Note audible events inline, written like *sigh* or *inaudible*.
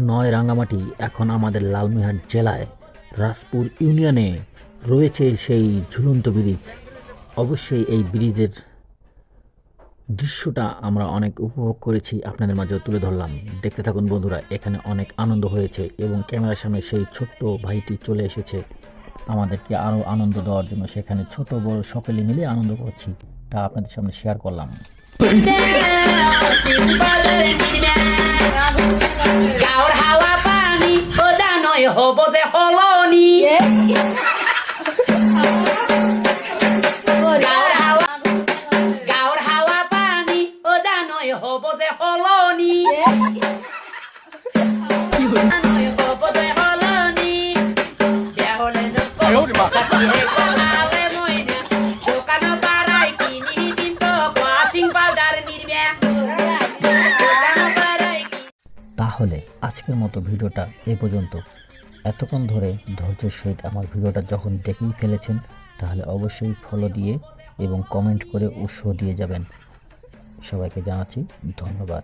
নয় রাঙামাটি, এখন আমাদের লালমিহাট জেলায় রাজপুর ইউনিয়নে রয়েছে সেই ঝুলন্ত ব্রিজ। অবশ্যই এই ব্রিজের দৃশ্যটা আমরা অনেক উপভোগ করেছি, আপনাদের মাঝে তুলে ধরলাম। দেখতে থাকুন বন্ধুরা, এখানে অনেক আনন্দ হয়েছে এবং ক্যামেরার সামনে সেই ছোট্ট ভাইটি চলে এসেছে। আমাদেরকে আরও আনন্দ দেওয়ার জন্য সেখানে ছোট বড় সকলে মিলে আনন্দ করছি, তা আপনাদের সামনে শেয়ার করলাম। *laughs* হ'ব যে গাঁৱৰ হাৱা পানী সদা হ'ব যে সলনি যে সলনি তাহলে আজকের মতো ভিডিওটা এই পর্যন্ত। এতক্ষণ ধরে ধৈর্যের সহিত আমার ভিডিওটা যখন দেখেই ফেলেছেন, তাহলে অবশ্যই ফলো দিয়ে এবং কমেন্ট করে উৎসাহ দিয়ে যাবেন। সবাইকে জানাচ্ছি ধন্যবাদ।